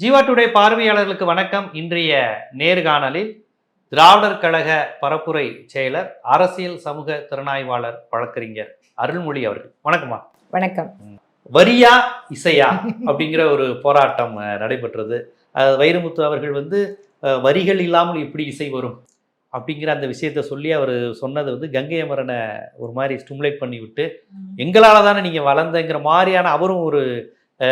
Jeeva today பார்வையாளர்களுக்கு வணக்கம். இன்றைய நேர்காணலில் திராவிடர் கழக பரப்புரை செயலர் அரசியல் சமூக திறனாய்வாளர் வழக்கறிஞர் அருள்மொழி அவர்கள். வணக்கம்மா. வணக்கம். வரியா இசையா அப்படிங்கிற ஒரு போராட்டம் நடைபெற்றது. வைரமுத்து அவர்கள் வந்து வரிகள் இல்லாமல் எப்படி இசை வரும் அப்படிங்கிற அந்த விஷயத்த சொல்லி அவர் சொன்னது வந்து கங்கை அமரனை ஒரு மாதிரி ஸ்டிமுலேட் பண்ணி விட்டு எங்களால் தானே நீங்கள் வளர்ந்தங்கிற மாதிரியான அவரும் ஒரு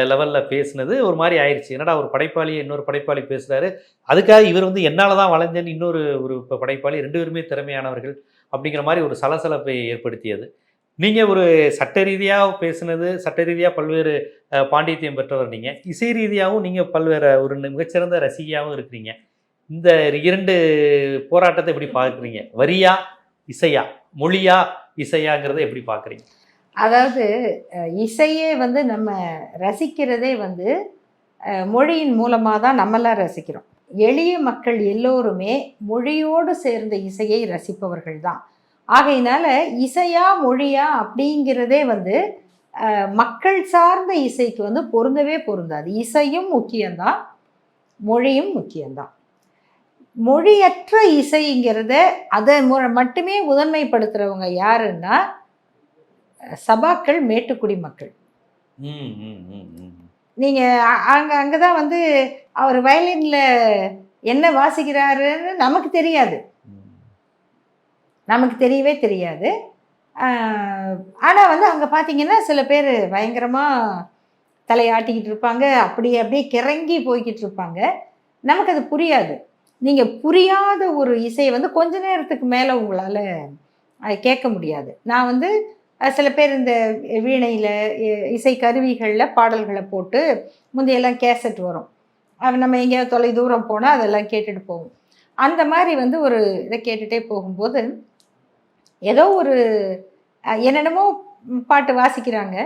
லெவலில் பேசுனது ஒரு மாதிரி ஆயிடுச்சு என்னடா ஒரு படைப்பாளி இன்னொரு படைப்பாளி பேசுகிறாரு அதுக்காக இவர் வந்து என்னால் தான் வளைஞ்சேன்னு இன்னொரு ஒரு படைப்பாளி ரெண்டு பேருமே திறமையானவர்கள் அப்படிங்கிற மாதிரி ஒரு சலசலப்பை ஏற்படுத்தியது. நீங்கள் ஒரு சட்ட ரீதியாக பேசுனது சட்ட ரீதியாக பல்வேறு அஹ், பாண்டித்தியம் பெற்றவர் நீங்கள் இசை ரீதியாகவும் நீங்கள் பல்வேறு ஒரு மிகச்சிறந்த ரசிகையாகவும் இருக்கிறீங்க. இந்த இரண்டு போராட்டத்தை எப்படி பார்க்குறீங்க? வரியா இசையா? மொழியா இசையாங்கிறத எப்படி பார்க்குறீங்க? அதாவது இசையே வந்து நம்ம ரசிக்கிறதே வந்து மொழியின் மூலமாக தான் நம்மளாம் ரசிக்கிறோம். எளிய மக்கள் எல்லோருமே மொழியோடு சேர்ந்த இசையை ரசிப்பவர்கள் தான். ஆகையினால இசையா மொழியா அப்படிங்கிறதே வந்து மக்கள் சார்ந்த இசைக்கு வந்து பொருந்தவே பொருந்தாது. இசையும் முக்கியம்தான் மொழியும் முக்கியம்தான். மொழியற்ற இசைங்கிறத அதை மட்டுமே முதன்மைப்படுத்துகிறவங்க யாருன்னா சபாக்கள் மேட்டுக்குடி மக்கள். நீங்கள் அங்கே அங்கே தான் வந்து அவர் வயலினில் என்ன வாசிக்கிறாருன்னு நமக்கு தெரியாது. நமக்கு தெரியவே தெரியாது. ஆனால் வந்து அங்கே பார்த்தீங்கன்னா சில பேர் பயங்கரமாக தலையாட்டிக்கிட்டு இருப்பாங்க. அப்படி அப்படியே கிறங்கி போய்கிட்டு இருப்பாங்க. நமக்கு அது புரியாது. நீங்கள் புரியாத ஒரு இசையை வந்து கொஞ்ச நேரத்துக்கு மேலே உங்களால் கேட்க முடியாது. நான் வந்து சில பேர் இந்த வீணையில் இசை கருவிகளில் பாடல்களை போட்டு முந்தையெல்லாம் கேசட் வரும். நம்ம எங்கேயாவது தொலை தூரம் போனால் அதெல்லாம் கேட்டுட்டு போவோம். அந்த மாதிரி வந்து ஒரு இதை கேட்டுகிட்டே போகும்போது ஏதோ ஒரு என்னென்னமோ பாட்டு வாசிக்கிறாங்க.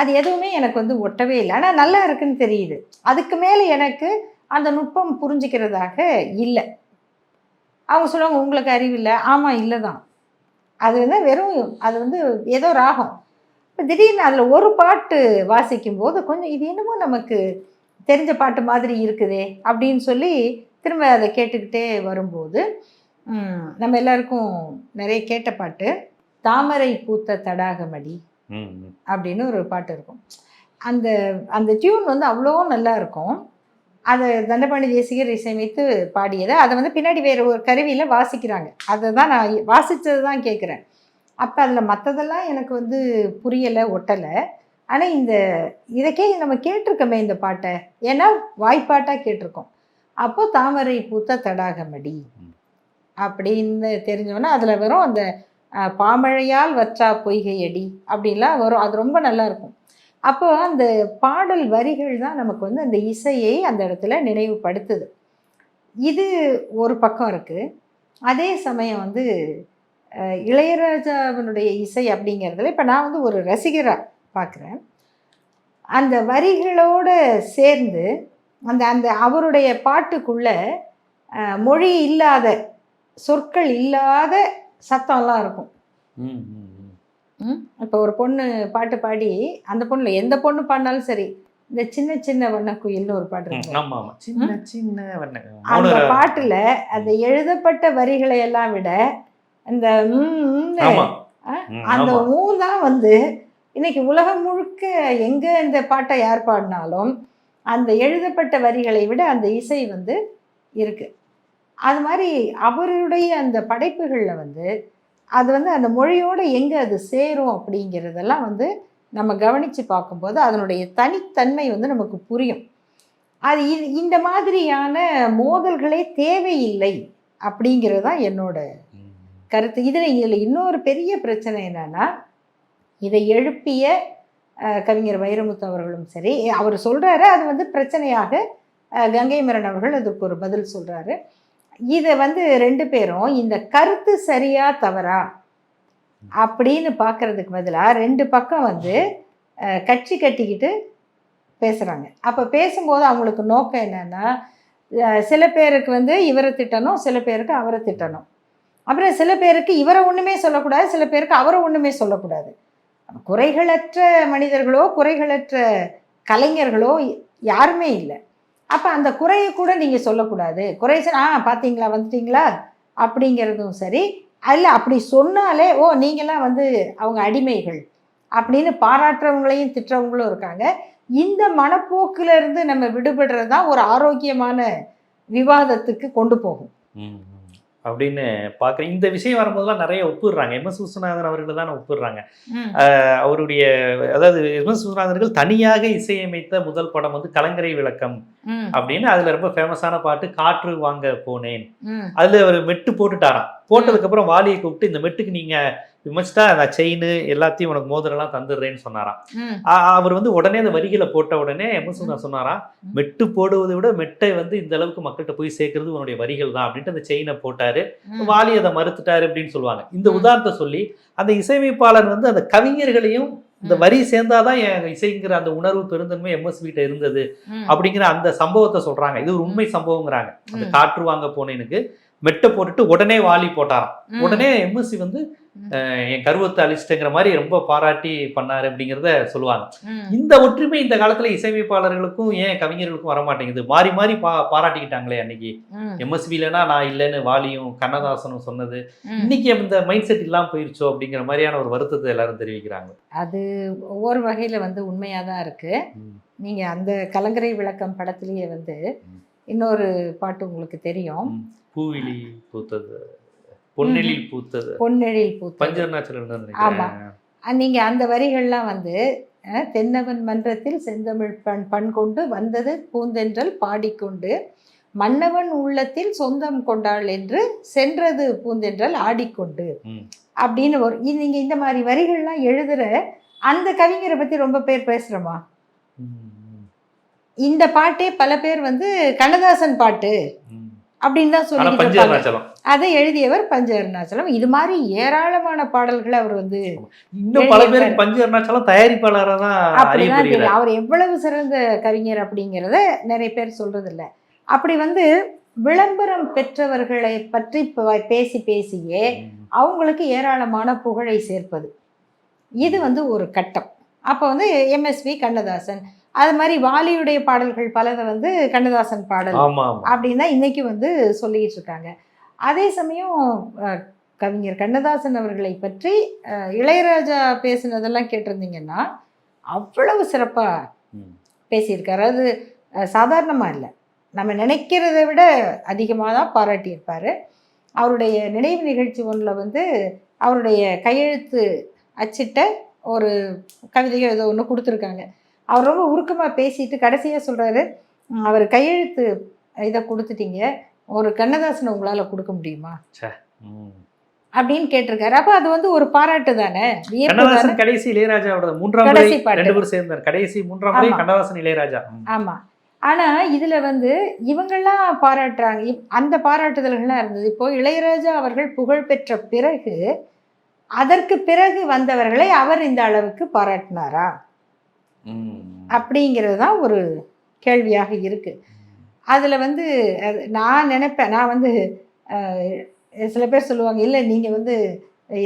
அது எதுவுமே எனக்கு வந்து ஒட்டவே இல்லை. ஆனால் நல்லா இருக்குன்னு தெரியுது. அதுக்கு மேலே எனக்கு அந்த நுட்பம் புரிஞ்சுக்கிறதாக இல்லை. அவங்க சொல்லுவாங்க உங்களுக்கு அறிவு இல்லை. ஆமாம் இல்லை தான் அது வந்து வெறும் அது வந்து ஏதோ ராகம். இப்போ திடீர்னு அதில் ஒரு பாட்டு வாசிக்கும் போது கொஞ்சம் இது என்னமோ நமக்கு தெரிஞ்ச பாட்டு மாதிரி இருக்குதே அப்படின்னு சொல்லி திரும்ப அதை கேட்டுக்கிட்டே வரும்போது நம்ம எல்லாருக்கும் நிறைய கேட்ட பாட்டு தாமரை பூத்த தடாகமடி. அப்படின்னு ஒரு பாட்டு இருக்கும். அந்த அந்த டியூன் வந்து அவ்வளோ நல்லா இருக்கும். அதை தண்டபாணி தேசிகர் இசையமைத்து பாடியதை. அதை வந்து பின்னாடி வேறு ஒரு கருவியில் வாசிக்கிறாங்க. அதை தான் நான் வாசித்தது தான் கேட்குறேன் அப்போ அதில் மற்றதெல்லாம் எனக்கு வந்து புரியலை ஒட்டலை. ஆனால் இந்த இதைக்கே நம்ம கேட்டிருக்கோமே இந்த பாட்டை. ஏன்னா வாய்ப்பாட்டாக கேட்டிருக்கோம். அப்போ தாமரை பூத்த தடாகமடி அப்படின்னு தெரிஞ்சோன்னா அதில் வரும் அந்த பாமழையால் வற்றா பொய்கையடி அப்படின்லாம் வரும். அது ரொம்ப நல்லா இருக்கும். அப்போ அந்த பாடல் வரிகள் தான் நமக்கு வந்து அந்த இசையை அந்த இடத்துல நினைவுபடுத்துது. இது ஒரு பக்கம் இருக்குது அதே சமயம் வந்து இளையராஜாவினுடைய இசை அப்படிங்கிறதுல இப்போ நான் வந்து ஒரு ரசிகராக பார்க்குறேன் அந்த வரிகளோடு சேர்ந்து அந்த அந்த அவருடைய பாட்டுக்குள்ளே மொழி இல்லாத சொற்கள் இல்லாத சத்தம்லாம் இருக்கும். இப்போ ஒரு பொண்ணு பாட்டு பாடி அந்த பொண்ணுல எந்த பொண்ணு பாடினாலும் சரி இந்த சின்ன சின்ன வண்ணக்குயில்னு ஒரு பாட்டு இருக்கு சின்ன சின்ன வண்ண- அந்த பாட்டுல அந்த எழுதப்பட்ட வரிகளை எல்லாம் விட அந்த அந்த. ஊ தான் வந்து இன்னைக்கு உலகம் முழுக்க எங்க இந்த பாட்டை யார் பாடினாலும் அந்த எழுதப்பட்ட வரிகளை விட அந்த இசை வந்து இருக்கு. அது மாதிரி அவருடைய அந்த படைப்புகளில் வந்து அது வந்து அந்த மொழியோடு எங்கே அது சேரும் அப்படிங்கிறதெல்லாம் வந்து நம்ம கவனித்து பார்க்கும்போது அதனுடைய தனித்தன்மை வந்து நமக்கு புரியும். அது இது இந்த மாதிரியான மோதல்களே தேவையில்லை அப்படிங்கிறது தான் என்னோட கருத்து. இதில் இதில் இன்னொரு பெரிய பிரச்சனை என்னென்னா இதை எழுப்பிய கவிஞர் வைரமுத்து அவர்களும் சரி அவர் சொல்கிறாரு அது வந்து பிரச்சனையாக கங்கை மரன் அவர்கள் அதுக்கு ஒரு பதில் சொல்கிறாரு இதை வந்து ரெண்டு பேரும் இந்த கருத்து சரியா தவறா அப்படின்னு பார்க்கறதுக்கு பதிலாக ரெண்டு பக்கம் வந்து கட்சி கட்டிக்கிட்டு பேசுகிறாங்க அப்போ பேசும்போது அவங்களுக்கு நோக்கம் என்னென்னா சில பேருக்கு வந்து இவரை திட்டணும் சில பேருக்கு அவரை திட்டணும். அப்புறம் சில பேருக்கு இவரை ஒன்றுமே சொல்லக்கூடாது சில பேருக்கு அவரை ஒன்றுமே சொல்லக்கூடாது. குறைகளற்ற மனிதர்களோ குறைகளற்ற கலைஞர்களோ யாருமே இல்லை. அப்போ அந்த குறையை கூட நீங்கள் சொல்லக்கூடாது. குறை சொன்னா, ஆ பார்த்தீங்களா வந்துட்டீங்களா? அப்படிங்கிறதும் சரி. இல்லை அப்படி சொன்னாலே ஓ நீங்களாம் வந்து அவங்க அடிமைகள். அப்படின்னு பாராட்டுறவங்களையும் திட்டுறவங்களும் இருக்காங்க. இந்த மனப்போக்கிலிருந்து நம்ம விடுபடுறது தான் ஒரு ஆரோக்கியமான விவாதத்துக்கு கொண்டு போகும். ம். அப்படின்னு பார்க்குறேன். இந்த விஷயம் வரும்போதெல்லாம் நிறைய ஒப்பிடுறாங்க. எம். எஸ். விஸ்வநாதன் அவர்கள் தான் ஒப்பிடுறாங்க. அஹ் அவருடைய அதாவது எம். எஸ். விஸ்வநாதர்கள் தனியாக இசையமைத்த முதல் படம் வந்து கலங்கரை விளக்கம் அப்படின்னு அதுல ரொம்ப ஃபேமஸான பாட்டு காற்று வாங்க போனேன். அதுல அவர் மெட்டு போட்டுட்டாராம். போட்டதுக்கு அப்புறம் வாலியை கூப்பிட்டு இந்த மெட்டுக்கு நீங்க விமர்சிட்டா அந்த செயின் எல்லாத்தையும் உனக்கு மோதிரம்லாம் தந்துடுறேன்னு சொன்னாராம் அவர் வந்து உடனே அந்த வரிகளை போட்ட உடனே எம் எஸ் விஸ்வநாதன் சொன்னாராம். மெட்டு போடுவதை விட மெட்டை வந்து இந்த அளவுக்கு மக்கள்கிட்ட போய் சேர்க்கறது உன்னுடைய வரிகள் தான் அப்படின்ட்டு அந்த செயினை போட்டாரு. வாலி அதை மறுத்துட்டாரு அப்படின்னு சொல்லுவாங்க இந்த. உதாரணத்தை சொல்லி அந்த இசையமைப்பாளர் வந்து அந்த கவிஞர்களையும் இந்த. வரி சேர்ந்தாதான் என் இசைங்கிற அந்த உணர்வு பெருந்தன்மை எம்எஸ் கிட்ட இருந்தது. அப்படிங்கிற அந்த சம்பவத்தை சொல்றாங்க இது ஒரு உண்மை சம்பவங்கிறாங்க அந்த. காற்று வாங்க போனேனுக்கு மெட்டை போட்டுட்டு உடனே வாலி போட்டாராம். உடனே எம்எஸ்சி வந்து என் கருவத்தை அழிச்சிட்டேங்கிற மாதிரி ரொம்ப பாராட்டி பண்ணாரு அப்படிங்கிறத சொல்லுவாங்க. இந்த ஒற்றுமை இந்த காலத்துல இசையமைப்பாளர்களுக்கும் ஏன் கவிஞர்களுக்கும் வர மாட்டேங்குது மாறி மாறி பா பாராட்டிக்கிட்டாங்களே அன்னைக்கு ம். எம்எஸ்பி இல்லைன்னா நான் இல்லைன்னு வாலியும் கண்ணதாசனும் சொன்னது. இன்னைக்கு இந்த மைண்ட் செட் இல்லாம போயிருச்சோ அப்படிங்கிற மாதிரியான ஒரு வருத்தத்தை எல்லாரும் தெரிவிக்கிறாங்க அது ஒவ்வொரு வகையில் வந்து உண்மையாக தான் இருக்குது ம். நீங்கள் அந்த கலங்கரை விளக்கம் படத்துலேயே வந்து. இன்னொரு பாட்டு உங்களுக்கு தெரியும் ம். பூவிழி பூத்தது பொன்னெழில் பூத்தது. பொன்னெழில் பூத்து பஞ்சர்ணாச்சலம் ஆமா. நீங்கள் அந்த வரிகள்லாம் வந்து தென்னவன் மன்றத்தில் செந்தமிழ் பண் பண் கொண்டு வந்தது பூந்தென்றல் பாடிக்கொண்டு மன்னவன் உள்ளத்தில் சொந்தம் கொண்டாள் என்று சென்றது பூந்தென்றல் ஆடிக்கொண்டு. அப்படின்னு ஒரு இது நீங்கள் இந்த மாதிரி வரிகள்லாம் எழுதுகிற அந்த கவிஞரை பற்றி ரொம்ப பேர் பேசுகிறோமா இந்த பாட்டே பல பேர் வந்து கண்ணதாசன் பாட்டு அப்படின்னு தான். பஞ்சர்ணாச்சலம் அதை எழுதியவர் பஞ்ச அருணாச்சலம். இது மாதிரி ஏராளமான பாடல்களை அவர் வந்து இன்னும் பல பேருக்கு பஞ்ச அருணாச்சலம் தயாரிப்பாளராக தான் அப்படிதான் தெரியும் அவர் எவ்வளவு சிறந்த கவிஞர் அப்படிங்கிறத நிறைய பேர் சொல்றது இல்ல அப்படி வந்து விளம்பரம் பெற்றவர்களை பற்றி பேசி பேசியே அவங்களுக்கு ஏராளமான புகழை சேர்ப்பது. இது வந்து ஒரு கட்டம். அப்போ வந்து எம்எஸ்வி கண்ணதாசன். அது மாதிரி வாலியுடைய பாடல்கள் பலதை வந்து கண்ணதாசன் பாடல் அப்படின்னு தான் இன்னைக்கு வந்து சொல்லிட்டு இருக்காங்க. அதே சமயம் கவிஞர் கண்ணதாசன் அவர்களை பற்றி இளையராஜா பேசினதெல்லாம் கேட்டிருந்தீங்கன்னா அவ்வளவு சிறப்பாக. பேசியிருக்காரு. அது அஹ், சாதாரணமா இல்லை. நம்ம நினைக்கிறதை விட அதிகமாக தான் பாராட்டியிருப்பார். அவருடைய நினைவு நிகழ்ச்சி ஒன்றில் வந்து அவருடைய கையெழுத்து அச்சிட்ட ஒரு கவிதையோ ஏதோ ஒன்று கொடுத்துருக்காங்க. அவர் ரொம்ப உருக்கமாக பேசிட்டு கடைசியாக சொல்கிறாரு அவர் கையெழுத்து இதை கொடுத்துட்டீங்க. ஒரு கண்ணதாசனை உங்களால் கொடுக்க முடியுமா. அப்படின்னு கேட்டிருக்காரு. அப்போ அது வந்து ஒரு பாராட்டு தானே? கண்ணதாசன் கடைசி இளையராஜாவோட மூன்றாம் கடைசி. ரெண்டு பேரும் சேர்ந்தார். கடைசி மூன்றாம் முறை ஆமா. கண்ணதாசன் இளையராஜா. ம். ஆமாம் ஆனால் இதில் வந்து இவங்கெல்லாம் பாராட்டுறாங்க. அந்த பாராட்டுதல்கள்லாம் இருந்தது. இப்போ இளையராஜா அவர்கள் புகழ் பெற்ற பிறகு அதற்கு பிறகு வந்தவர்களை அவர் இந்த அளவுக்கு பாராட்டினாரா. அப்படிங்கிறது தான் ஒரு கேள்வியாக இருக்கு. அதில் வந்து அது நான் நினைப்பேன் நான் வந்து சில பேர் சொல்லுவாங்க இல்லை நீங்கள் வந்து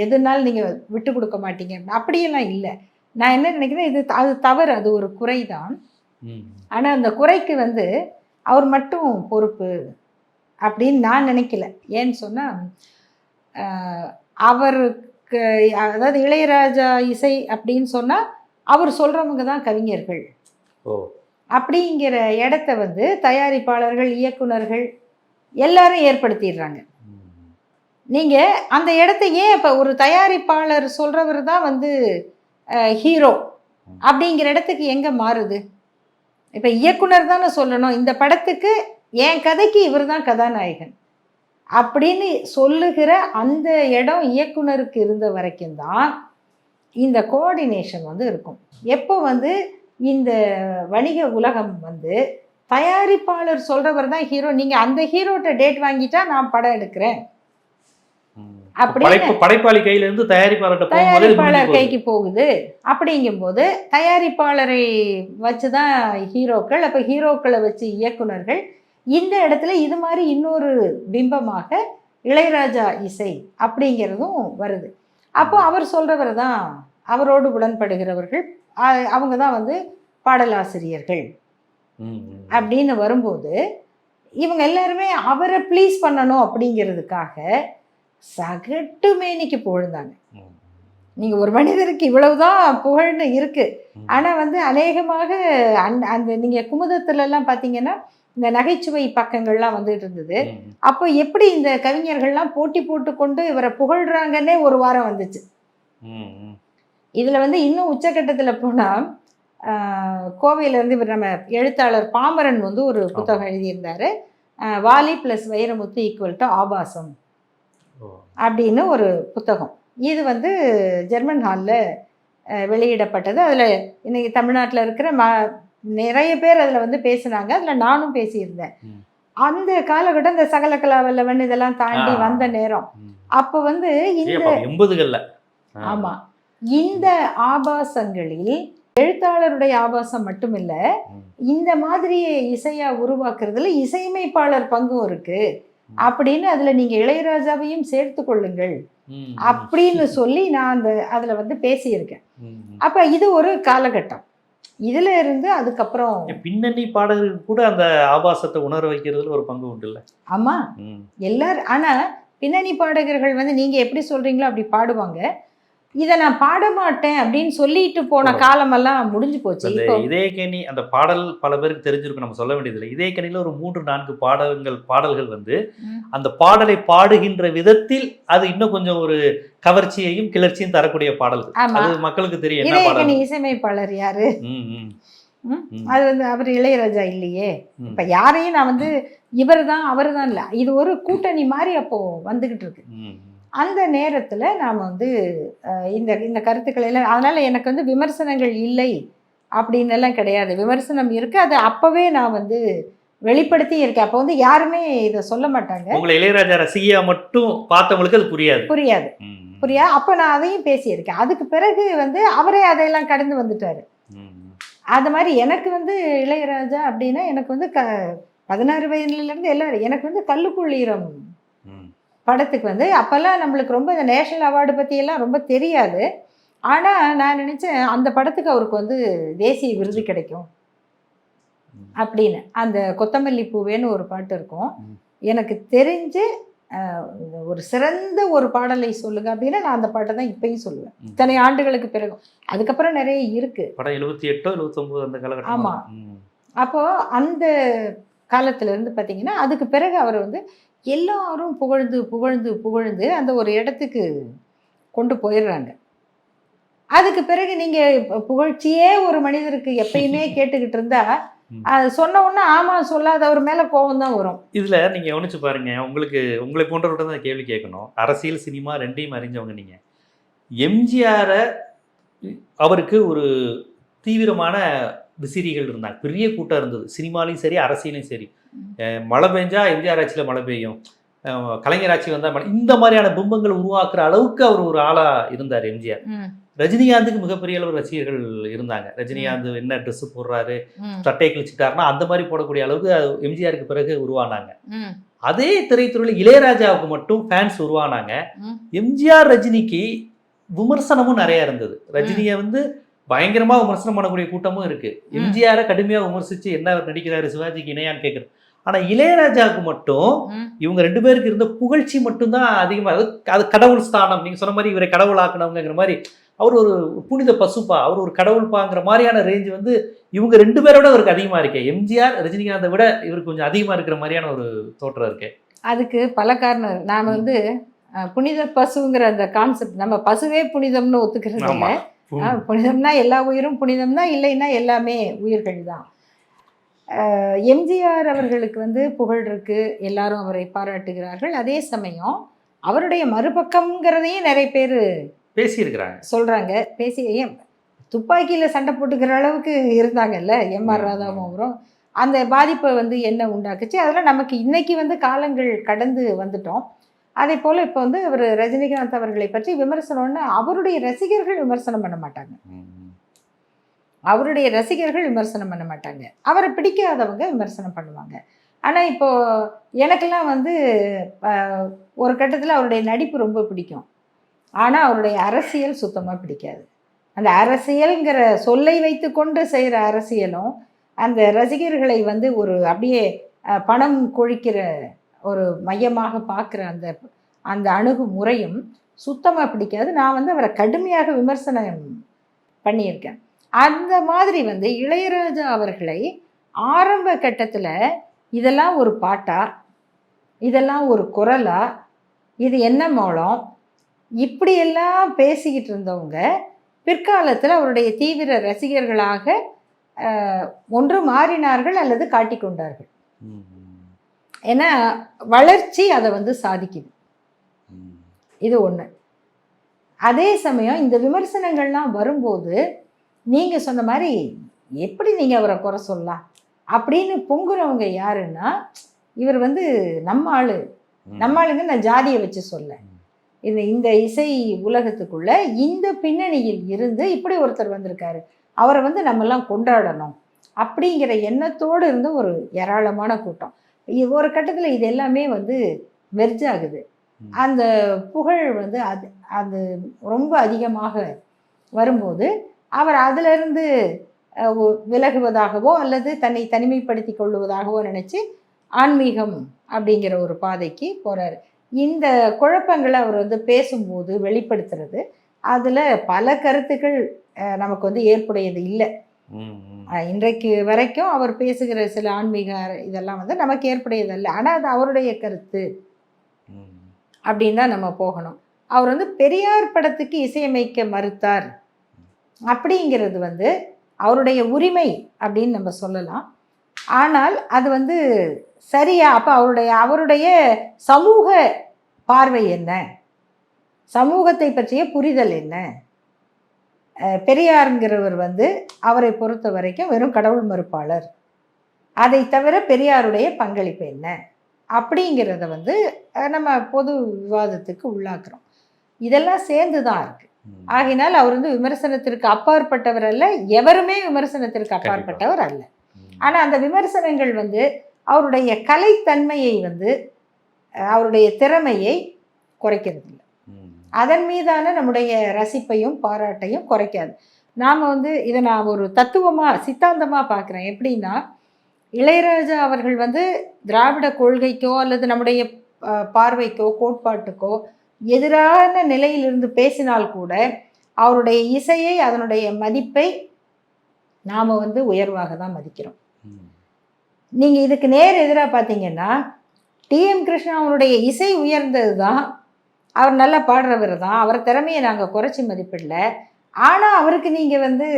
எதுனாலும் நீங்கள் விட்டு கொடுக்க மாட்டீங்க. அப்படியெல்லாம் இல்லை. நான் என்ன நினைக்கிறேன் இது அது தவறு அது ஒரு குறை தான். ஆனால் அந்த குறைக்கு வந்து அவர் மட்டும் பொறுப்பு அப்படின்னு நான் நினைக்கல. ஏன்னு சொன்னால் அவருக்கு அதாவது இளையராஜா இசை அப்படின்னு சொன்னால் அவர் சொல்கிறவங்க தான் கவிஞர்கள். ஓ. அப்படிங்கிற இடத்த வந்து தயாரிப்பாளர்கள் இயக்குனர்கள் எல்லாரும் ஏற்படுத்திடுறாங்க. நீங்கள் அந்த இடத்த ஏன் இப்போ ஒரு தயாரிப்பாளர் சொல்கிறவர் தான் வந்து ஹீரோ அப்படிங்கிற இடத்துக்கு எங்கே மாறுது? இப்போ இயக்குனர் தானே சொல்லணும் இந்த படத்துக்கு என் கதைக்கு இவர் தான் கதாநாயகன் அப்படின்னு சொல்லுகிற அந்த இடம் இயக்குனருக்கு இருந்த வரைக்கும் தான் இந்த கோஆர்டினேஷன் வந்து இருக்கும். எப்போ வந்து இந்த வணிக உலகம் வந்து தயாரிப்பாளர் சொல்றவர் தான் ஹீரோ நீங்க அந்த ஹீரோட்ட டேட் வாங்கிட்டா நான் படம் எடுக்கிறேன். படைப்பாளி கையில இருந்து தயாரிப்பாளர் போகுது. கைக்கு போகுது. அப்படிங்கும்போது தயாரிப்பாளரை வச்சு தான் ஹீரோக்கள் அப்போ ஹீரோக்களை வச்சு இயக்குனர்கள் இந்த இடத்துல இது மாதிரி இன்னொரு பிம்பமாக இளையராஜா இசை அப்படிங்கிறதும் வருது. அப்போ அவர் சொல்றவர் தான் அவரோடு உடன்படுகிறவர்கள் அவங்க தான் வந்து பாடலாசிரியர்கள். அப்படின்னு வரும்போது இவங்க எல்லாருமே அவரை ப்ளீஸ் பண்ணணும் அப்படிங்கிறதுக்காக சகட்டு புகழ்ந்தாங்க ம். நீங்க ஒரு மனிதருக்கு இவ்வளவுதான் புகழ்னு இருக்கு ம். ஆனா வந்து அநேகமாக அந்த அந்த நீங்க குமுதத்துல எல்லாம் பாத்தீங்கன்னா இந்த நகைச்சுவை பக்கங்கள்லாம் வந்துட்டு இருந்தது. அப்போ எப்படி இந்த கவிஞர்கள்லாம் போட்டி போட்டுக்கொண்டு இவரை புகழ்றாங்கன்னே ஒரு வாரம் வந்துச்சு. இதுல வந்து இன்னும் உச்சக்கட்டத்துல போனா ஆஹ், கோவையில இருந்து இவர் நம்ம எழுத்தாளர் பாமரன் வந்து ஒரு புத்தகம் எழுதியிருந்தாரு Vaali plus Vairamuthu equal to ஆபாசம். அப்படின்னு ஒரு புத்தகம் இது வந்து ஜெர்மன் ஹாலில் வெளியிடப்பட்டது அதில் இன்னைக்கு தமிழ்நாட்டில் இருக்கிற ம நிறைய பேர் அதில் வந்து பேசுனாங்க அதில் நானும் பேசியிருந்தேன். அந்த காலகட்டம் இந்த சகலகலா வல்லவன் இதெல்லாம் தாண்டி. வந்த நேரம். அப்போ வந்து இந்த எண்பதுகள்ல ஆ. இந்த ஆபாசங்களில் எழுத்தாளருடைய ஆபாசம் மட்டுமில்ல. இந்த மாதிரி இசையா உருவாக்குறதுல இசையமைப்பாளர் பங்கும் இருக்கு. அப்படின்னு அதுல நீங்க இளையராஜாவையும் சேர்த்து கொள்ளுங்கள். அப்படின்னு சொல்லி நான் அந்த அதுல வந்து பேசியிருக்கேன். அப்ப இது ஒரு காலகட்டம். இதுல இருந்து அதுக்கப்புறம் பின்னணி பாடகருக்கு கூட அந்த ஆபாசத்தை உணர வைக்கிறதுல ஒரு பங்கு உண்டு இல்ல ஆமா எல்லாரும் ஆனா பின்னணி பாடகர்கள் வந்து நீங்க எப்படி சொல்றீங்களோ அப்படி பாடுவாங்க. இதை நான் பாட மாட்டேன் அப்படின்னு சொல்லிட்டு போன காலமெல்லாம் முடிஞ்சு போச்சு. இப்போ இதயக்கனி அந்த பாடல் பல பேருக்கு தெரிஞ்சிருக்கும் நம்ம சொல்ல வேண்டியதில்லை. இதயக்கனில ஒரு மூன்று நான்கு பாடல்கள் பாடல்கள் வந்து. அந்த பாடலை பாடுகின்ற விதத்தில் அது இன்னும் கொஞ்சம் ஒரு கவர்ச்சியையும் கிளர்ச்சியும் தரக்கூடிய பாடல்கள். அது மக்களுக்கு தெரியும் பாடல் இசையமைப்பாளர் யாரு? அது வந்து அவர் இளையராஜா இல்லையே. இப்ப யாரையும் நான் வந்து இவர் தான் அவர் தான் இல்லை. இது ஒரு கூட்டணி மாதிரி அப்போ வந்துகிட்டு இருக்கு. அந்த நேரத்துல நாம வந்து இந்த இந்த கருத்துக்களை எல்லாம் அதனால எனக்கு வந்து விமர்சனங்கள் இல்லை அப்படின்னு எல்லாம் கிடையாது. விமர்சனம் இருக்கு. அது அப்பவே நான் வந்து வெளிப்படுத்தி இருக்கேன். அப்போ வந்து யாருமே இதை சொல்ல மாட்டாங்க. உங்களை இளையராஜா ரசிகையா மட்டும் பார்த்தவங்களுக்கு அது புரியாது. புரியாது. புரியா? அப்போ நான் அதையும் பேசியிருக்கேன். அதுக்கு பிறகு வந்து அவரே அதையெல்லாம் கடந்து வந்துட்டாரு. அது மாதிரி எனக்கு வந்து இளையராஜா அப்படின்னா எனக்கு வந்து க பதினாறு வயதுலேருந்து எல்லாரும் எனக்கு வந்து கல்லுக்குள்ளீரம். படத்துக்கு வந்து அப்போல்லாம் நம்மளுக்கு ரொம்ப இந்த நேஷனல் அவார்டு பற்றியெல்லாம் ரொம்ப தெரியாது ஆனால் நான் நினச்சேன் அந்த படத்துக்கு அவருக்கு வந்து தேசிய விருது கிடைக்கும். அப்படின்னு அந்த கொத்தமல்லி பூவேன்னு ஒரு பாட்டு இருக்கும். எனக்கு தெரிஞ்சு ஒரு சிறந்த ஒரு பாடலை சொல்லுங்க அப்படின்னா நான் அந்த பாட்டை தான் இப்பயும் சொல்லுவேன். இத்தனை ஆண்டுகளுக்கு பிறகு அதுக்கப்புறம் நிறைய இருக்கு படம் எழுபத்தி எட்டோ எழுபத்தொன்பது அந்த காலகட்டம் ஆமா. ம், அப்போ அந்த காலத்துல இருந்து பார்த்தீங்கன்னா அதுக்கு பிறகு அவர் வந்து எல்லாரும் புகழ்ந்து புகழ்ந்து புகழ்ந்து அந்த ஒரு இடத்துக்கு கொண்டு போயிடுறாங்க. அதுக்கு பிறகு நீங்க இப்ப புகழ்ச்சியே ஒரு மனிதருக்கு எப்பயுமே கேட்டுக்கிட்டு இருந்தா ம். அது சொன்ன உடனே ஆமா சொல்லாதவர் மேல கோபம் தான் வரும். இதுல நீங்க கவனிச்சு பாருங்க உங்களுக்கு உங்களை போன்றவர்கிட்ட தான் கேள்வி கேட்கணும். அரசியல் சினிமா ரெண்டையும் அறிஞ்சவங்க நீங்க. எம்ஜிஆரை அவருக்கு ஒரு தீவிரமான விசிறிகள் இருந்தாங்க பெரிய கூட்டம் இருந்தது. சினிமாலையும் சரி அரசியலையும் சரி. மழை பெஞ்சா எம்ஜிஆர் ஆட்சியில் மழை பெய்யும். கலைஞர் ஆட்சி வந்தா மழை. இந்த மாதிரியான பிம்பங்களை உருவாக்குற அளவுக்கு அவர் ஒரு ஆளா இருந்தார் எம்ஜிஆர் ரஜினிகாந்துக்கு மிகப்பெரிய அளவு ரசிகர்கள் இருந்தாங்க. ரஜினிகாந்த் என்ன ட்ரெஸ் போடுறாரு சட்டையை கிழிச்சிட்டாருன்னா அந்த மாதிரி போடக்கூடிய அளவுக்கு எம்ஜிஆருக்கு பிறகு உருவானாங்க. அதே திரைத்துறையில் இளையராஜாவுக்கு மட்டும் ஃபேன்ஸ் உருவானாங்க. எம்ஜிஆர் ரஜினிக்கு விமர்சனமும் நிறைய இருந்தது. ரஜினியை வந்து பயங்கரமா விமர்சனம் பண்ணக்கூடிய கூட்டமும் இருக்கு. எம்ஜிஆரை கடுமையா விமர்சிச்சு என்ன அவர் நடிக்கிறாரு சிவாஜிக்கு இணையான்னு கேட்குறது ஆனா இளையராஜாவுக்கு மட்டும் இவங்க ரெண்டு பேருக்கு இருந்த புகழ்ச்சி மட்டும்தான் அதிகமா அது அது கடவுள் ஸ்தானம். நீங்க சொன்ன மாதிரி இவரை கடவுள் ஆக்கணவங்கிற மாதிரி அவர் ஒரு புனித பசுப்பா அவர் ஒரு கடவுள்பாங்கிற மாதிரியான ரேஞ்ச் வந்து இவங்க ரெண்டு பேரோட அவருக்கு அதிகமா இருக்கே. எம்ஜிஆர் ரஜினிகாந்தை விட இவருக்கு கொஞ்சம் அதிகமா இருக்கிற மாதிரியான ஒரு தோற்றம் இருக்கு. அதுக்கு பல காரணம். நாம வந்து புனித பசுங்கிற அந்த கான்செப்ட் நம்ம பசுவே புனிதம்னு ஒத்துக்கிறது புனிதம்னா எல்லா உயிரும் புனிதம் தான் இல்லைன்னா எல்லாமே உயிர்கள் தான். எம்ஜிஆர் அவர்களுக்கு வந்து புகழ் இருக்கு. எல்லாரும் அவரை பாராட்டுகிறார்கள். அதே சமயம் அவருடைய மறுபக்கம்ங்கிறதையும் நிறைய பேர் பேசியிருக்கிறாங்க. சொல்றாங்க. பேசி ஏன் துப்பாக்கியில சண்டை போட்டுக்கிற அளவுக்கு இருந்தாங்கல்ல எம் ஆர். ராதாவும் அந்த பாதிப்பை வந்து என்ன உண்டாக்குச்சு? அதெல்லாம் நமக்கு இன்னைக்கு வந்து காலங்கள் கடந்து வந்துட்டோம். அதே போல் இப்போ வந்து அவர் ரஜினிகாந்த் அவர்களை பற்றி விமர்சனம்னு அவருடைய ரசிகர்கள் விமர்சனம் பண்ண மாட்டாங்க. அவருடைய ரசிகர்கள் விமர்சனம் பண்ண மாட்டாங்க. அவரை பிடிக்காதவங்க விமர்சனம் பண்ணுவாங்க. ஆனால் இப்போது எனக்கெல்லாம் வந்து ஒரு கட்டத்தில் அவருடைய நடிப்பு ரொம்ப பிடிக்கும். ஆனால் அவருடைய அரசியல் சுத்தமாக பிடிக்காது. அந்த அரசியல்ங்கிற சொல்லை வைத்துக்கொண்டு செய்கிற அரசியலும் அந்த ரசிகர்களை வந்து ஒரு அப்படியே பணம் கொழிக்கிற ஒரு மையமாக பார்க்குற அந்த அந்த அணுகுமுறையும் சுத்தமாக பிடிக்காது. நான் வந்து அவரை கடுமையாக விமர்சனம் பண்ணியிருக்கேன். அந்த மாதிரி வந்து இளையராஜா அவர்களை ஆரம்ப கட்டத்தில் இதெல்லாம் ஒரு பாட்டா? இதெல்லாம் ஒரு குரலா? இது என்ன மூலம்? இப்படியெல்லாம் பேசிக்கிட்டு இருந்தவங்க பிற்காலத்தில் அவருடைய தீவிர ரசிகர்களாக ஒன்று மாறினார்கள் அல்லது காட்டிக்கொண்டார்கள். ஏன்னா வளர்ச்சி அதை வந்து சாதிக்குது. இது ஒன்று அதே சமயம் இந்த விமர்சனங்கள்லாம் வரும்போது நீங்கள் சொன்ன மாதிரி எப்படி நீங்கள் அவரை குறை சொல்லலாம்? அப்படின்னு பொங்குறவங்க யாருன்னா இவர் வந்து நம்ம ஆளு. நம்ம ஆளுங்க நான் ஜாதியை வச்சு சொல்ல. இந்த இந்த இசை உலகத்துக்குள்ள இந்த பின்னணியில் இருந்து இப்படி ஒருத்தர் வந்திருக்காரு. அவரை வந்து நம்மெல்லாம் கொண்டாடணும். அப்படிங்கிற எண்ணத்தோடு இருந்த ஒரு ஏராளமான கூட்டம். ஒரு கட்டத்தில் இது எல்லாமே வந்து மெர்ஜ் ஆகுது. அந்த புகழ் வந்து அது அது ரொம்ப அதிகமாக வரும்போது அவர் அதிலிருந்து விலகுவதாகவோ அல்லது தன்னை தனிமைப்படுத்தி கொள்ளுவதாகவோ நினச்சி ஆன்மீகம் அப்படிங்கிற ஒரு பாதைக்கு போகிறாரு இந்த குழப்பங்களை அவர் வந்து பேசும்போது வெளிப்படுத்துறது அதில் பல கருத்துக்கள் நமக்கு வந்து ஏற்புடையது இல்லை. இன்றைக்கு வரைக்கும் அவர் பேசுகிற சில ஆன்மீக இதெல்லாம் வந்து நமக்கு ஏற்புடையதல்ல. ஆனால் அது அவருடைய கருத்து. அப்படின்னு தான் நம்ம போகணும். அவர் வந்து பெரியார் படத்துக்கு இசையமைக்க மறுத்தார். அப்படிங்கிறது வந்து அவருடைய உரிமை அப்படின்னு நம்ம சொல்லலாம். ஆனால் அது வந்து சரியா அப்போ அவருடைய அவருடைய சமூக பார்வை என்ன? சமூகத்தை பற்றிய புரிதல் என்ன? பெரியாருங்கிறவர் வந்து அவரை பொறுத்த வரைக்கும் வெறும் கடவுள் மறுப்பாளர் அதை தவிர பெரியாருடைய பங்களிப்பு என்ன அப்படிங்கிறத வந்து நம்ம பொது விவாதத்துக்கு உள்ளாக்குறோம் இதெல்லாம் சேர்ந்து தான் இருக்கு ம். ஆகினால் அவர் வந்து விமர்சனத்திற்கு அப்பாற்பட்டவர் அல்ல எவருமே விமர்சனத்திற்கு அப்பாற்பட்டவர் அல்ல ம். ஆனா அந்த விமர்சனங்கள் வந்து அவருடைய கலைத்தன்மையை வந்து அவருடைய திறமையை குறைக்கிறது. அதன் மீதான நம்முடைய ரசிப்பையும் பாராட்டையும் குறைக்காது. நாம் வந்து இதை நான் ஒரு தத்துவமாக சித்தாந்தமாக பார்க்குறேன். எப்படின்னா இளையராஜா அவர்கள் வந்து திராவிட கொள்கைக்கோ அல்லது நம்முடைய பார்வைக்கோ கோட்பாட்டுக்கோ எதிரான நிலையிலிருந்து பேசினால் கூட அவருடைய இசையை அதனுடைய மதிப்பை நாம் வந்து உயர்வாக தான் மதிக்கிறோம். நீங்கள் இதுக்கு நேர் எதிராக பார்த்தீங்கன்னா டிஎம் கிருஷ்ணா அவருடைய இசை உயர்ந்தது தான் அவர் நல்லா பாடுறவர் தான். அவர் திறமையை நாங்கள் குறைச்சி மதிப்பிடல. ஆனால் அவருக்கு நீங்கள் வந்து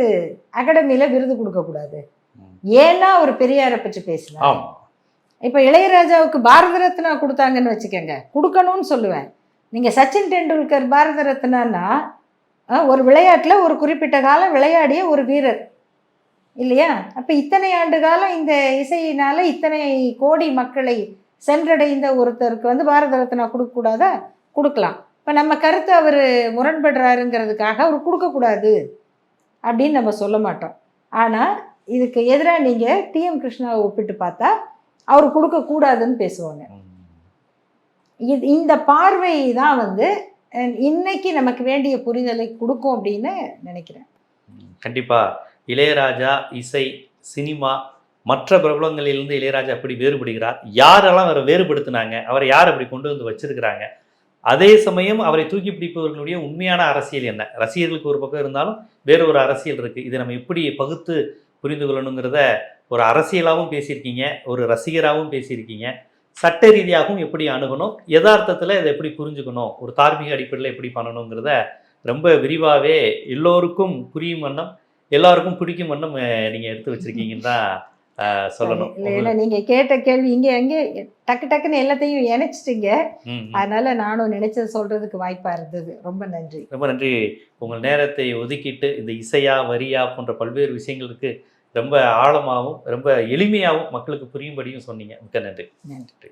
அகாடமியில் விருது கொடுக்கக்கூடாது. ஏன்னா அவர் பெரியாரை பற்றி பேசினார் ஆமா. இப்போ இளையராஜாவுக்கு பாரத ரத்னா கொடுத்தாங்கன்னு வச்சுக்கோங்க. கொடுக்கணும்னு சொல்லுவேன். நீங்கள் சச்சின் டெண்டுல்கர் பாரத ரத்னான்னா அஹ், ஒரு விளையாட்டில் ஒரு குறிப்பிட்ட காலம் விளையாடிய ஒரு வீரர். இல்லையா? அப்போ இத்தனை ஆண்டு காலம் இந்த இசையினால இத்தனை கோடி மக்களை சென்றடைந்த ஒருத்தருக்கு வந்து பாரத ரத்னா கொடுக்கக்கூடாதா? கொடுக்கலாம். இப்போ நம்ம கருத்தை அவர் முரண்படுறாருங்கிறதுக்காக அவர் கொடுக்கக்கூடாது அப்படின்னு நம்ம சொல்ல மாட்டோம். ஆனால் இதுக்கு எதிராக நீங்கள் டிஎம் கிருஷ்ணாவை ஒப்பிட்டு பார்த்தா அவர் கொடுக்கக்கூடாதுன்னு பேசுவாங்க. இது இந்த பார்வை தான் வந்து இன்னைக்கு நமக்கு வேண்டிய புரிதலை கொடுக்கும் அப்படின்னு நினைக்கிறேன். கண்டிப்பாக இளையராஜா இசை சினிமா மற்ற பிரபலங்களிலிருந்து இளையராஜா எப்படி வேறுபடுகிறார் யாரெல்லாம் அவரை வேறுபடுத்தினாங்க அவரை யார் அப்படி கொண்டு வந்து வச்சிருக்கிறாங்க அதே சமயம் அவரை தூக்கி பிடிப்பவர்களுடைய உண்மையான அரசியல் என்ன? ரசிகர்களுக்கு ஒரு பக்கம் இருந்தாலும் வேறு ஒரு அரசியல் இருக்குது இதை நம்ம எப்படி பகுத்து புரிந்து கொள்ளணுங்கிறத ஒரு அரசியலாகவும் பேசியிருக்கீங்க ஒரு ரசிகராகவும் பேசியிருக்கீங்க. சட்ட ரீதியாகவும் எப்படி அணுகணும்? யதார்த்தத்தில் இதை எப்படி புரிஞ்சுக்கணும்? ஒரு தார்மீக அடிப்படையில் எப்படி பண்ணணுங்கிறத ரொம்ப விரிவாகவே எல்லோருக்கும் புரியும் வண்ணம் எல்லாருக்கும் பிடிக்கும் வண்ணம் நீங்கள் எடுத்து வச்சுருக்கீங்கன்னு தான் சொல்லணும். இல்லை நீங்கள் கேட்ட கேள்வி இங்கே எங்கே டக்கு டக்குன்னு எல்லாத்தையும் இணைச்சிட்டீங்க. அதனால நானும் நினைச்சது சொல்றதுக்கு வாய்ப்பா இருந்தது. ரொம்ப நன்றி. ரொம்ப நன்றி. உங்கள் நேரத்தை ஒதுக்கிட்டு இந்த இசையா வரியா போன்ற பல்வேறு விஷயங்களுக்கு ரொம்ப ஆழமாகவும் ரொம்ப எளிமையாகவும் மக்களுக்கு புரியும்படியும் சொன்னீங்க. மிக்க நன்றி. நன்றி.